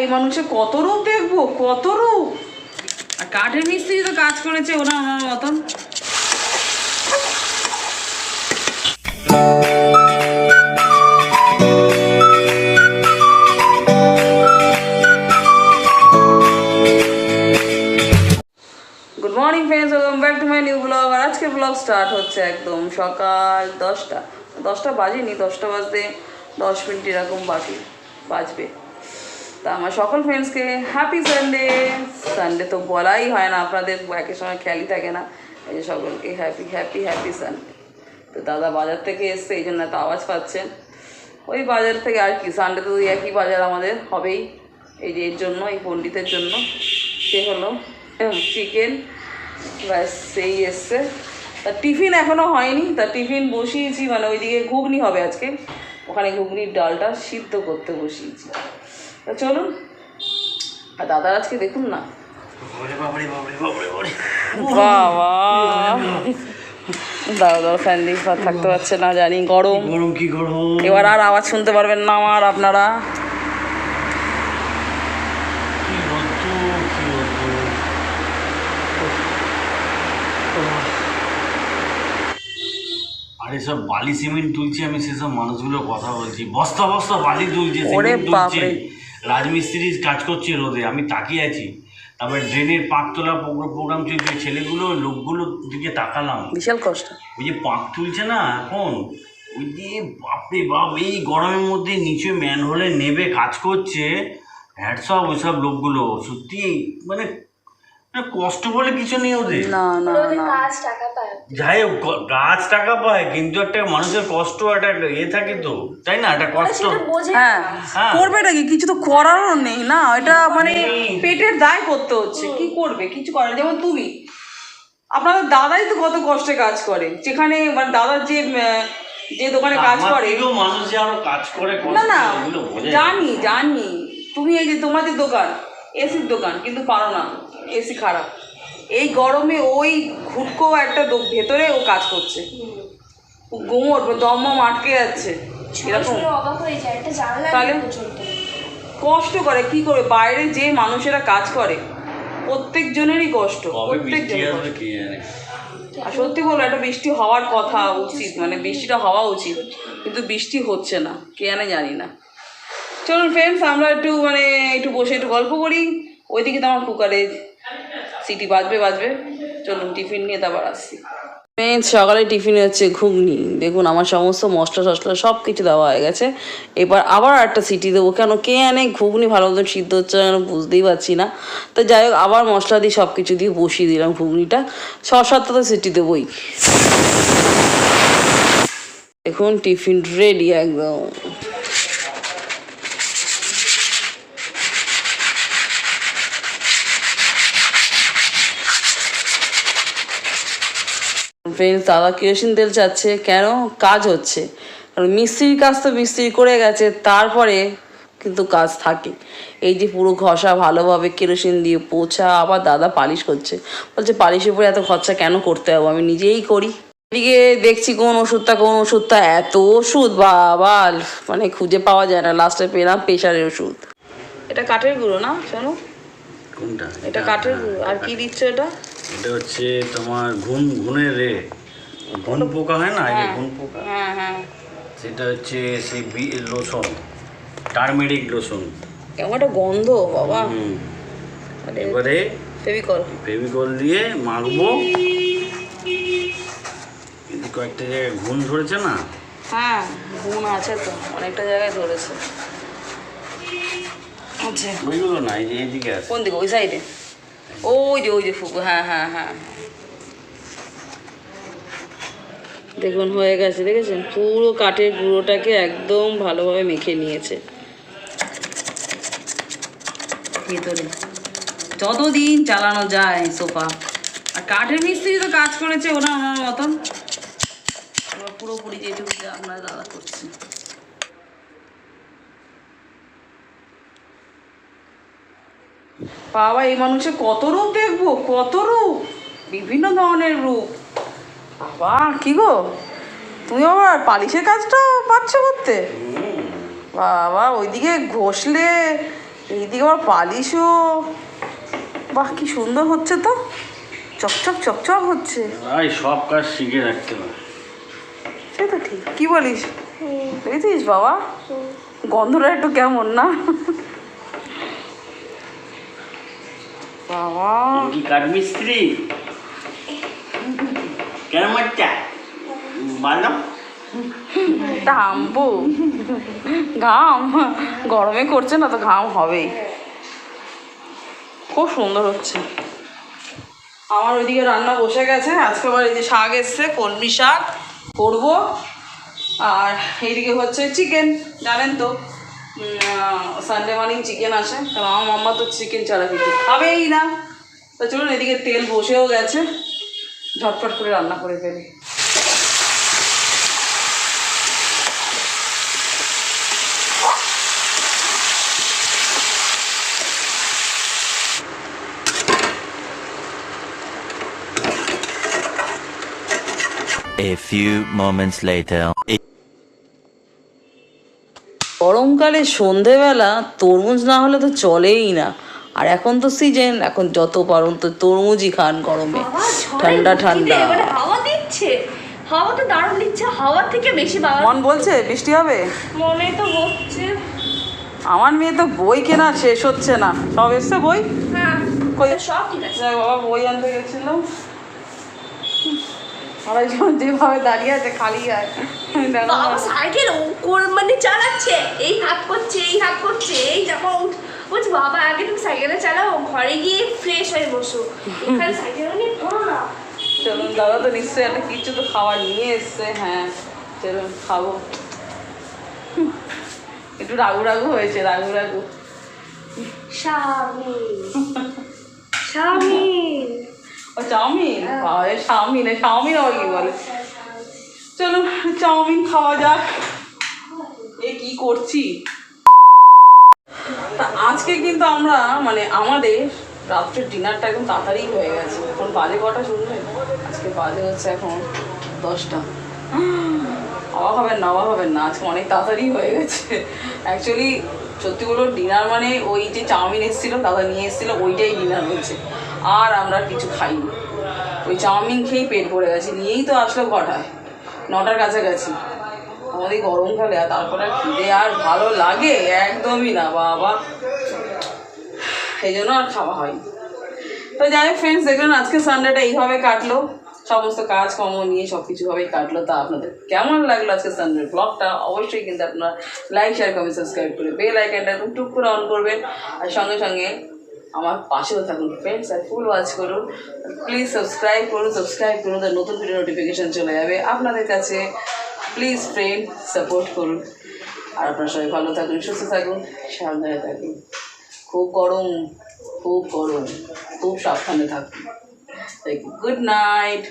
এই মানুষের কত রূপ দেখব? কত রূপ? আর কাঠের মিস্ত্রি তো কাজ করেছে ওরা, ওনার মতন। Good morning friends welcome new vlog আর আজকে ব্লগ স্টার্ট হচ্ছে একদম সকাল দশটা। দশটা বাজেনি, দশটা বাজতে দশ মিনিট এরকম বাকি, বাজবে। তা আমার সকল ফ্রেন্ডসকে হ্যাপি সানডে সানডে তো বলাই হয় না, আপনাদের একের সময় খেয়ালই থাকে না। এই যে সকলকে হ্যাপি হ্যাপি হ্যাপি সানডে তো দাদা বাজার থেকে এসছে, এই জন্য এত আওয়াজ পাচ্ছেন ওই বাজার থেকে আর কি সানডে তো একই বাজার আমাদের হবেই। এই যে এর জন্য, এই পণ্ডিতের জন্য। সে হলো চিকেন ব্যাস, সেই এসছে। তা টিফিন এখনও হয়নি, তা টিফিন বসিয়েছি মানে ওইদিকে ঘুগনি হবে আজকে। ওখানে ঘুগনির ডালটা সিদ্ধ করতে বসিয়েছি। তা চলুন। আর দাদার আজকে দেখুন না। বাবা। দাদা দাদা ফ্যান দিয়ে থাকতে পারছে না জানি গরম। গরম কি গরম। এবার আর আওয়াজ শুনতে পারবেন না আমার আপনারা। আরে সব বালি সিমেন্ট তুলছি আমি সেসব মানুষগুলোর কথা বলছি। বস্তা বস্তা বালি তুলছে ওরে বাপরে। রাজমিস্ত্রি কাজ করছে রোদে আমি তাকিয়ে আছি। তারপরে ড্রেনের পাক তোলা প্রোগ্রাম চলছে ছেলেগুলো লোকগুলোর দিকে তাকালাম। বিশাল কষ্ট। ওই যে পাক তুলছে না এখন ওই যে বাপরে বাপ এই গরমের মধ্যে নিচে ম্যান হলে নেবে কাজ করছে হ্যাটসঅপ ওইসব লোকগুলো সত্যি মানে মানে কষ্ট বলে কিছু নেই ওদের। না না না। কাজ টাকা পায়। যাই হোক গাছ টাকা পায় কিন্তু একটা মানুষের কষ্ট একটা এ থাকে তো তাই না? একটা কষ্ট। হ্যাঁ হ্যাঁ। করবে নাকি? কিছু তো করারও নেই না? এটা মানে পেটের দায় করতে হচ্ছে। কি করবে? কিছু করে যেমন তুমি। আপনাদের দাদাই তো কত কষ্টে কাজ করে। যেখানে মানে দাদার যে যে দোকানে কাজ করে মানুষ যে আরও কাজ করে না না। জানি জানি। তুমি এই যে তোমাদের দোকান এসির দোকান কিন্তু পারো না। এসি খারাপ। এই গরমে ওই ঘুটকো একটা ভেতরে ও কাজ করছে। ও গোমর দম আটকে যাচ্ছে। এরকম। হয়ে তাহলে? কষ্ট করে কি করে? বাইরে যে মানুষেরা কাজ করে প্রত্যেক জনেরই কষ্ট। প্রত্যেক আর সত্যি বলো একটা বৃষ্টি হওয়ার কথা উচিত মানে বৃষ্টিটা হওয়া উচিত কিন্তু বৃষ্টি হচ্ছে না কে জানে জানি না। চলুন ফ্রেন্ডস আমরা একটু মানে একটু বসে একটু গল্প করি। ওইদিকে তো আমার কুকারে সিটি বাজবে বাজবে। চলুন, টিফিন নিয়ে তারপর আসছি। ফ্রেন্ডস সকালে টিফিনে হচ্ছে ঘুগনি। দেখুন, আমার সমস্ত মশলা টশলা সব কিছু দেওয়া হয়ে গেছে। এবার আবার একটা সিটি দেবো। কেন, কে আনে ঘুগনি ভালো মতো সিদ্ধ হচ্ছে না বুঝতেই পারছি না। তো যাই হোক, আবার মশলা দিয়ে সব কিছু দিয়ে বসিয়ে দিলাম ঘুগনিটা। ছ সাতটা তো সিটি দেবোই। এখন টিফিন রেডি একদম। ফ্রেন্ডস দাদা কেরোসিন তেল চাচ্ছে। কেন? কাজ হচ্ছে। কারণ মিস্ত্রির কাজ তো মিস্ত্রি করে গেছে তারপরে কিন্তু কাজ থাকে। এই যে পুরো ঘষা ভালোভাবে কেরোসিন দিয়ে পোছা আবার দাদা পালিশ করছে। বলছে পালিশের উপরে এত খরচা কেন করতে হবে? আমি নিজেই করি। এদিকে দেখছি কোন ওষুধটা কোন ওষুধটা এত ওষুধ বা বাবা মানে খুঁজে পাওয়া যায় না। লাস্টে পেলাম প্রেশারের ওষুধ। এটা কাঠের গুঁড়ো না শোনো কোনটা? এটা কাঠের গুঁড়ো। আর কি দিচ্ছ এটা? এটা হচ্ছে তোমার ঘুম ঘুনের রে। ঘুন পোকা হয় না? এই যে ঘুন পোকা। হ্যাঁ হ্যাঁ। সেটা হচ্ছে সেই বি- লোশন টার্মেরিক লোশন কেমন একটা গন্ধ বাবা। মানে এবারে ফেভিকল। ফেভিকল দিয়ে মাখবো। কিন্তু কয়েকটা জায়গায় ঘুন ধরেছে না? হ্যাঁ গুণ আছে তো অনেকটা জায়গায় ধরেছে। আচ্ছা। ওইগুলো না এই যে এইদিকে আছে। কোন দিকে? ওই সাইডে ওই যে ওই যে ফুকু হ্যাঁ হ্যাঁ হ্যাঁ। দেখুন, হয়ে গেছে, দেখেছেন? পুরো কাঠের গুঁড়োটাকে একদম ভালোভাবে মেখে নিয়েছে। ভেতরে। যতদিন চালানো যায় সোফা। আর কাঠের মিস্ত্রি তো কাজ করেছে ওরা ওনার মতন। পুরোপুরি যেটুকু আপনার দাদা করছে। বাবা এই মানুষের কত রূপ দেখব কত রূপ? বিভিন্ন ধরনের রূপ। বাবা কি গো? তুমি আবার পালিশের কাজটা পাচ্ছ করতে? বাবা ওইদিকে ঘষলে এইদিকে আবার পালিশও। বাহ কি সুন্দর হচ্ছে তো। চকচক চকচক হচ্ছে। সব কাজ শিখে রাখতে হবে। সে তো ঠিক। কি বলিস? দেখেছিস বাবা? গন্ধটা একটু কেমন না? বাবা। তুমি কি কাঠমিস্ত্রি কেন মারটা? বানাও টাম্বু ঘাম। গরমে করছে না তো ঘাম হবেই। খুব সুন্দর হচ্ছে। আমার ওইদিকে রান্না বসে গেছে। আজকে আবার এই যে শাক এসছে কলমি শাক করব। আর এইদিকে হচ্ছে চিকেন জানেন তো? সানডে মানেই চিকেন আসে, কারণ আমার মাম্মা তো চিকেন ছাড়া কিছু খাবেই না তো চলুন এদিকে তেল বসেও গেছে ঝটফট করে রান্না করে ফেলি A few moments later. গরমকালে সন্ধেবেলা তরমুজ না হলে তো চলেই না। আর এখন তো সিজন এখন যত পারুন তো তরমুজই খান গরমে। ঠান্ডা ঠান্ডা। হাওয়া দিচ্ছে। হাওয়া তো দারুণ দিচ্ছে হাওয়া থেকে বেশি মন বলছে বৃষ্টি হবে? মনে তো হচ্ছে। আমার মেয়ে তো বই কেনা শেষ হচ্ছে না। সব এসছে বই? হ্যাঁ কই? সব ঠিক আছে। বাবা বই আনতে গেছিলাম। আড়াইজন যেভাবে দাঁড়িয়ে আছে খালি দেখো বাবা সাইকেল মানে চালাচ্ছে। এই হাত করছে এই হাত করছে এই যখন বলছি বাবা আগে তুমি সাইকেলে চালাও ঘরে গিয়ে ফ্রেশ হয়ে বসো। এখানে সাইকেল নিয়ে পড়ো না? চলুন দাদা তো নিশ্চয়ই একটা কিছু তো খাবার নিয়ে এসছে হ্যাঁ। চলুন খাব। একটু রাগু রাগু হয়েছে রাগু রাগু। স্বামী স্বামী ও, চাউমিন? চাউমিন চাউমিন আবার কি বলে? চলো, চাউমিন খাওয়া যাক। এ, কি করছি? তা আজকে কিন্তু আমরা মানে আমাদের রাত্রের ডিনারটা একদম তাড়াতাড়ি হয়ে গেছে। এখন বাজে কটা শুনলে? আজকে বাজে হচ্ছে এখন দশটা। অবাক হবেন না অবাক হবেন না, আজকে অনেক তাড়াতাড়ি হয়ে গেছে। অ্যাকচুয়ালি সত্যি বলো ডিনার মানে ওই যে চাউমিন এসেছিল, দাদা নিয়ে এসেছিল, ওইটাই ডিনার হয়েছে। আর আমরা কিছু খাইনি। ওই চাউমিন খেয়েই পেট ভরে গেছে, নিয়েই তো আসলো কটায় নটার কাছাকাছি। আমাদের গরমকালে আর তারপরে আর খিদে আর ভালো লাগে একদমই না, বাবা। সেই জন্য আর খাওয়া হয়নি। তো যাই হোক ফ্রেন্ডস দেখলেন আজকে সানডেটা এইভাবে কাটলো। সমস্ত কাজ কর্ম নিয়ে সব কিছুভাবেই কাটলো। তা আপনাদের কেমন লাগল আজকে সানডের ব্লগটা অবশ্যই কিন্তু আপনারা লাইক শেয়ার কমেন্ট সাবস্ক্রাইব করে বেল আইকনটা টুক করে অন করবেন। আর সঙ্গে সঙ্গে আমার পাশেও থাকুন। ফ্রেন্ডস আর ফুল ওয়াচ করুন। প্লিজ সাবস্ক্রাইব করুন সাবস্ক্রাইব করুন তার নতুন ভিডিও নোটিফিকেশান চলে যাবে আপনাদের কাছে। প্লিজ ফ্রেন্ড সাপোর্ট করুন। আর আপনারা সবাই ভালো থাকুন, সুস্থ থাকুন, সাবধানে থাকুন। খুব গরম খুব গরম, খুব সাবধানে থাকুন। Good night